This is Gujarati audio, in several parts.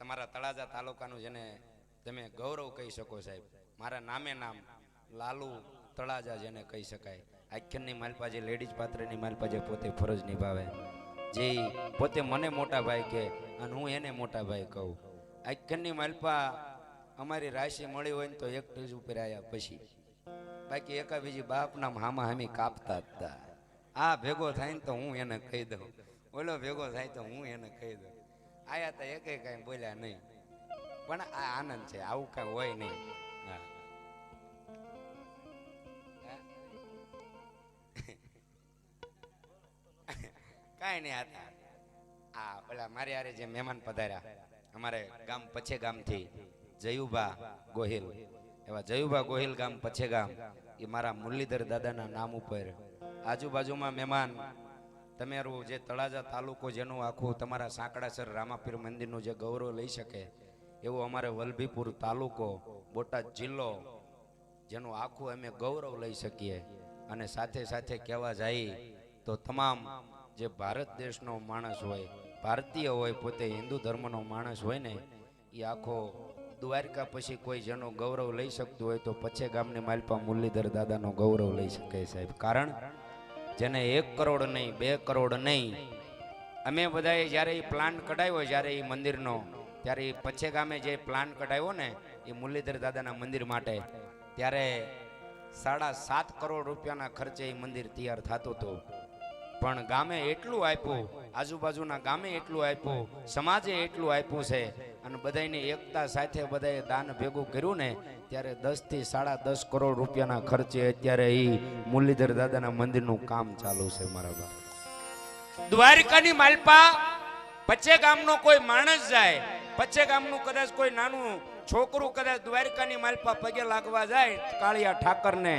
અમારા તળાજા તાલુકાનું જેને તમે ગૌરવ કહી શકો સાહેબ, મારા નામે નામ લાલુ તળાજા જેને કહી શકાય. આખ્યનની માલપા જે લેડીઝ પાત્રની માલપા જે પોતે ફરજ નિભાવે. જે પોતે મને મોટા ભાઈ કે અને હું એને મોટા ભાઈ કહું. આખ્યનની માલપા અમારી રાશિ મળી હોય ને તો એક ટીજ ઉપર આવ્યા પછી. બાકી એકા બીજી બાપના હામા હામી કાપતા હતા આ ભેગો થાય ને તો હું એને કહી દઉં. ઓલો ભેગો થાય તો હું એને કહી દઉં. આયા તો એકે કાંઈ બોલ્યા નહીં. પણ આ આનંદ છે, આવું કાંઈ હોય નહીં. કાંઈ નહીં હતા આ ઓલા મારી હારે જે મહેમાન પધાર્યા, અમારે ગામ પછે ગામથી જયુભા ગોહિલ. એવા જયુભા ગોહિલ ગામ પછે ગામ, એ મારા મુરલીધર દાદાના નામ ઉપર આજુબાજુમાં મહેમાન તમારું જે તળાજા તાલુકો જેનું આખું તમારા સાંકડાસર રામાપીર મંદિરનું જે ગૌરવ લઈ શકે, એવો અમારે વલભીપુર તાલુકો, બોટાદ જિલ્લો, જેનું આખું અમે ગૌરવ લઈ શકીએ. અને સાથે સાથે કહેવા જાય તો તમામ જે ભારત દેશનો માણસ હોય, ભારતીય હોય, પોતે હિન્દુ ધર્મનો માણસ હોય ને, એ આખો દ્વારકા પછી કોઈ જેનો ગૌરવ લઈ શકતું હોય તો પછે ગામની માલપા મુરલીધર દાદાનો ગૌરવ લઈ શકે સાહેબ. કારણ જેને એક કરોડ નહીં, બે કરોડ નહીં. અમે બધાએ જ્યારે એ પ્લાન કઢાવ્યો, જ્યારે એ મંદિરનો, ત્યારે એ પછે ગામે જે પ્લાન કઢાવ્યો ને એ મુરલીધર દાદાના મંદિર માટે, ત્યારે સાડા સાત કરોડ રૂપિયાના ખર્ચે એ મંદિર તૈયાર થતું હતું. પણ ગામે એટલું આપ્યું, આજુબાજુના ગામે એટલું આપ્યું, સમાજે એટલું આપ્યું છે. અને બધાની એકતા સાથે બધાએ દાન ભેગું કર્યું ને, ત્યારે દસથી સાડા દસ કરોડ રૂપિયાના ખર્ચે અત્યારે એ મુરલીધર દાદાના મંદિરનું કામ ચાલુ છે મારા બાપ દ્વારકાની માલપા, પચે ગામનો કોઈ માણસ જાય પચ્ચે ગામનું કદાચ કોઈ નાનું છોકરું કદાચ દ્વારકાની માલપા પગે લાગવા જાય, કાળિયા ઠાકરને,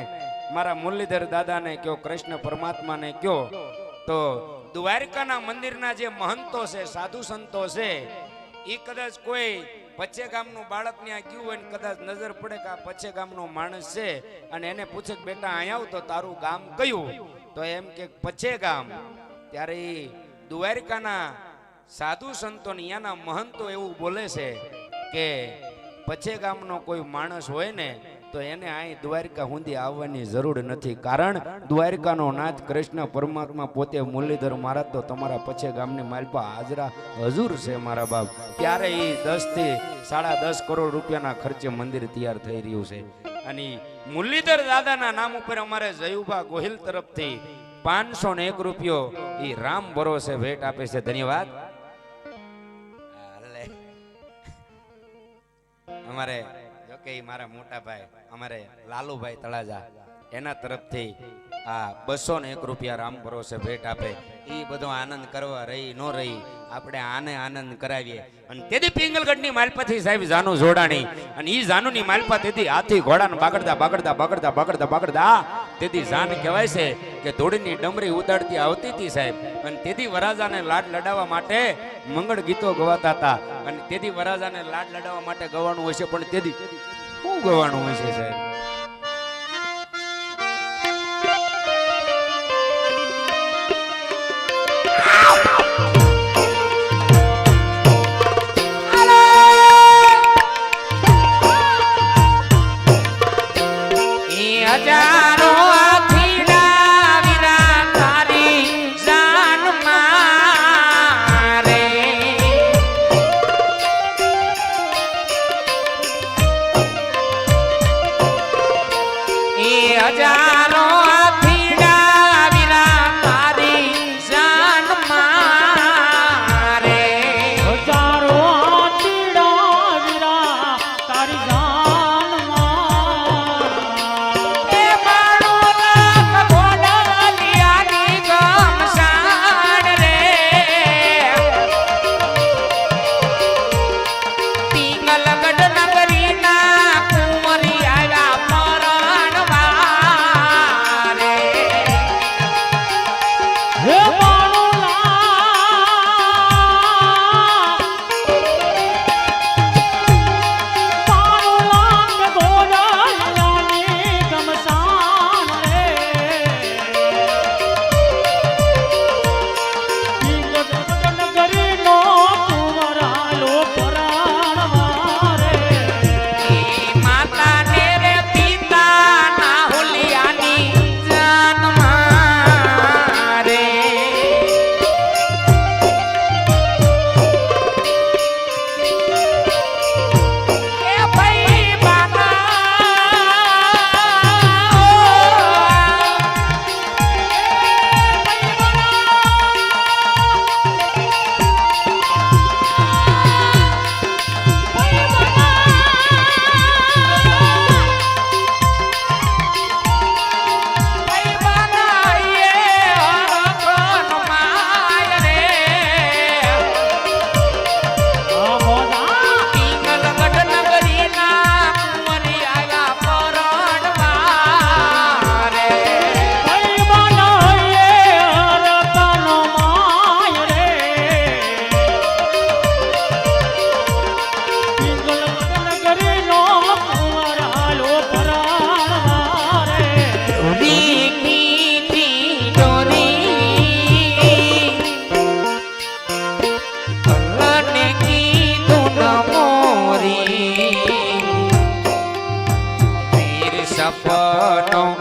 મારા મુરલીધર દાદાને કયો, કૃષ્ણ પરમાત્માને કયો તો દ્વારકાના મંદિરના જે મહંતો છે, સાધુ સંતો છે એ કદાચ કોઈ પચ્ચે ગામનું બાળક ત્યાં ગયું હોય કદાચ નજર પડે કે આ પચ્ચે ગામનો માણસ છે અને એને પૂછે કે, બેટા અહીંયા આવ તો તારું ગામ કયું? તો એમ કે પચ્ચે ગામ. ત્યારે એ દ્વારકાના સાધુ સંતો અહીંયાના મહંતો એવું બોલે છે કે પછે ગામનો કોઈ માણસ હોય ને તો એને અહીં દ્વારકા સુધી આવવાની જરૂર નથી. કારણ દ્વારકાનો નાથ કૃષ્ણ પરમાત્મા પોતે મુરલીધર મહારાજ તો તમારા પછે ગામની માલપા હાજરા હજુર છે મારા બાપ. ત્યારે એ દસથી સાડા દસ કરોડ રૂપિયાના ખર્ચે મંદિર તૈયાર થઈ રહ્યું છે. અને મુરલીધર દાદાના નામ ઉપર અમારે જયુભા ગોહિલ તરફથી પાંચસો ને એક રૂપિયો એ રામ ભરોસે ભેટ આપે છે. ધન્યવાદ. અમારે કે મારા મોટા ભાઈ, અમારે લાલુભાઈ તળાજા, એના તરફથી આ બસો ને એક રૂપિયા રામ ભરોસે ભેટ આપે. એ બધો આનંદ કરવા રહી, ન રહી, આપણે આને આનંદ કરાવીએ. અને તેથી પિંગલગઢની માલપાથી સાહેબ જાનુ જોડાણી, અને એ જાનુની માલપા તેથી હાથી ઘોડાને બાગડતા બાગડતા બાગડતા બાગડતા બાગડતા તેથી જાન કહેવાય છે કે ધોળીની ડમરી ઉતારતી આવતી હતી સાહેબ. અને તેથી વરાજાને લાડ લડાવવા માટે મંગળ ગીતો ગવાતા હતા. અને તેથી વરાજાને લાડ લડાવવા માટે ગવાનું છે, પણ તેથી શું ગવાનું હોય છે સાહેબ? सपनों